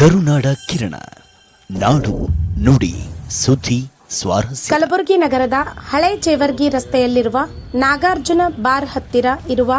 ಕರುನಾಡ ಕಿರಣ. ನಾಡು ನುಡಿ, ಸುದ್ದಿ, ಸ್ವಾರಸ್ಯ. ಕಲಬುರಗಿ ನಗರದ ಹಳೆ ಚೇವರ್ಗಿ ರಸ್ತೆಯಲ್ಲಿರುವ ನಾಗಾರ್ಜುನ ಬಾರ್ ಹತ್ತಿರ ಇರುವ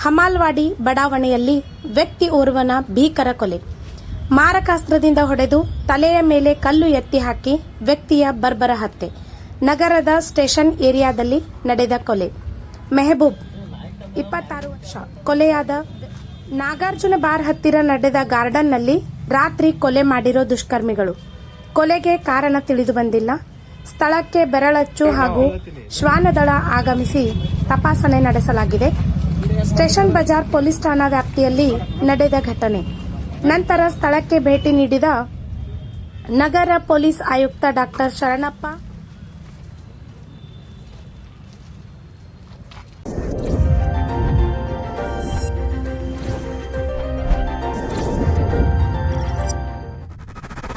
ಹಮಾಲ್ವಾಡಿ ಬಡಾವಣೆಯಲ್ಲಿ ವ್ಯಕ್ತಿ ಓರ್ವನ ಭೀಕರ ಕೊಲೆ. ಮಾರಕಾಸ್ತ್ರದಿಂದ ಹೊಡೆದು ತಲೆಯ ಮೇಲೆ ಕಲ್ಲು ಎತ್ತಿ ಹಾಕಿ ವ್ಯಕ್ತಿಯ ಬರ್ಬರ ಹತ್ಯೆ. ನಗರದ ಸ್ಟೇಷನ್ ಏರಿಯಾದಲ್ಲಿ ನಡೆದ ಕೊಲೆ. ಮೆಹಬೂಬ್, ಇಪ್ಪತ್ತಾರು ವರ್ಷ. ಕೊಲೆಯಾದ ನಾಗಾರ್ಜುನ ಬಾರ್ ಹತ್ತಿರ ನಡೆದ ಗಾರ್ಡನ್ನಲ್ಲಿ ರಾತ್ರಿ ಕೊಲೆ ಮಾಡಿರೋ ದುಷ್ಕರ್ಮಿಗಳು. ಕೊಲೆಗೆ ಕಾರಣ ತಿಳಿದು ಬಂದಿಲ್ಲ. ಸ್ಥಳಕ್ಕೆ ಬೆರಳಚ್ಚು ಹಾಗೂ ಶ್ವಾನದಳ ಆಗಮಿಸಿ ತಪಾಸಣೆ ನಡೆಸಲಾಗಿದೆ. ಸ್ಟೇಷನ್ ಬಜಾರ್ ಪೊಲೀಸ್ ಠಾಣಾ ವ್ಯಾಪ್ತಿಯಲ್ಲಿ ನಡೆದ ಘಟನೆ. ನಂತರ ಸ್ಥಳಕ್ಕೆ ಭೇಟಿ ನೀಡಿದ ನಗರ ಪೊಲೀಸ್ ಆಯುಕ್ತ ಡಾಕ್ಟರ್ ಶರಣಪ್ಪ